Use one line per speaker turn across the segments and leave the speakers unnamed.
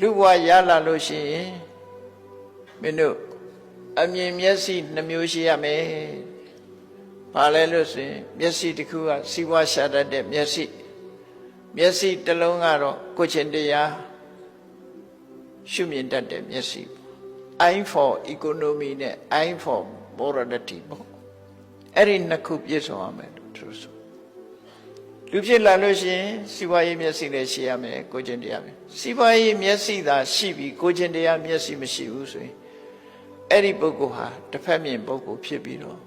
လူဘဝရလာလို့ရှိရင်မင်းတို့အမြင်မျက်စိနှမျိုးရှိရမယ်။ဘာလဲလို့ဆိုရင်မျက်စိတစ်ခုကစီးပွားရှာတတ်တဲ့မျက်စိမျက်စိတစ်လုံးကတော့ကိုယ်ချင်းတရားရှုမြင်တတ်တဲ့မျက်စိ။ eye for economy နဲ့ eye for morality ပေါ့။အဲ့ဒီနှစ်ခုပြည့်စုံရမယ်လို့သူဆို လူဖြစ်လာလို့ရှိရင်စီးပွားရေးမျက်စိလည်းရှိရမယ်ကိုယ်ချင်းတရားပဲစီးပွားရေးမျက်စိသာရှိပြီးကိုယ်ချင်းတရားမျက်စိမရှိဘူးဆိုရင်အဲ့ဒီပုဂ္ဂိုလ်ဟာတစ်ဖက်မြင်ပုဂ္ဂိုလ်ဖြစ်ပြီးတော့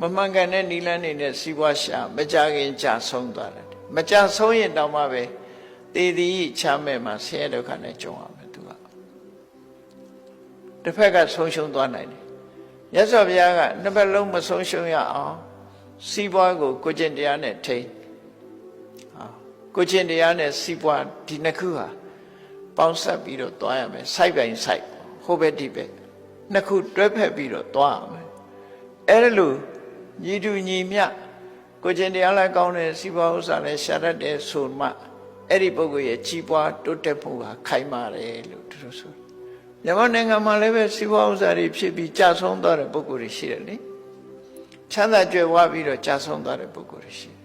မမှန်ကန်တဲ့နိလန်းနေနဲ့စီးပွားရှာမကြခင်ကြာဆုံးသွားတယ်မကြာဆုံးရင်တောင်မှပဲတည်တည်ချမဲ့မှာဆင်းရဲဒုက္ခနဲ့ကြုံရမယ်သူကတစ်ဖက်ကဆုံးရှုံးသွားနိုင်တယ်မြတ်စွာဘုရားကနှစ်ဖက်လုံးမဆုံးရှုံးရအောင် စီးပွားကိုကိုကျင့်တရားနဲ့ထိန်းဟာကိုကျင့်တရားနဲ့စီးပွားဒီနှစ်ခုဟာပေါင်းဆက်ပြီးတော့သွားရမယ်စိုက်ပိုင်စိုက်ဟိုဘက်ဒီဘက်နှစ်ခုတွဲဖက်ပြီးတော့သွားရမယ်အဲ့ဒါလို့ညီတူညီမျှကိုကျင့်တရားလည်းကောင်းတယ်စီးပွားဥစ္စာလည်းရှာတတ်တယ်ဆိုမှအဲ့ဒီပုဂ္ဂိုလ်ရဲ့ကြီးပွားတိုးတက်မှုဟာခိုင်မာတယ်လို့သူတို့ဆိုမြန်မာနိုင်ငံမှာလည်းပဲစီးပွားဥစ္စာတွေဖြစ်ပြီးကြာဆုံးသွားတဲ့ပုဂ္ဂိုလ်တွေရှိတယ်လေ ချမ်းသာကြွယ်ဝပြီးတော့ကြာဆုံးသွားတဲ့ပုဂ္ဂိုလ်တွေရှိတယ်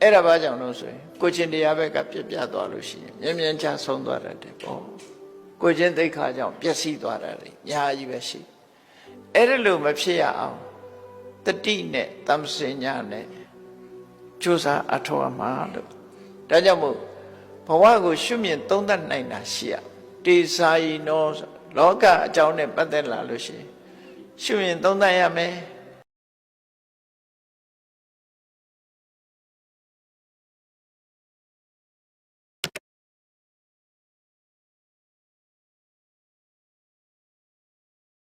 ။အဲ့ဒါဘာကြောင့်လို့ဆိုရင်ကိုချင်းတရားဘက်ကပြက်ပြတ်သွားလို့ရှိရင်မြင်မြင်ကြာဆုံးသွားတတ်တယ်ပေါ့။ကိုချင်းသိက္ခာကြောင့်ပျက်စီးသွားတာလေညာကြီးပဲရှိ။အဲ့ဒါလို့မဖြစ်ရအောင်တတိနဲ့တမ္ပစင်ညာနဲ့ကြိုးစားအထောက်အမှာလို့ဒါကြောင့်မို့ဘဝကိုရှုမြင်သုံးသပ်နိုင်တာရှိရ။တေစာယီနောဆိုလောကအကြောင်းနဲ့ပတ်သက်လာလို့ရှိရင်ရှုမြင်သုံးသပ်ရမယ်။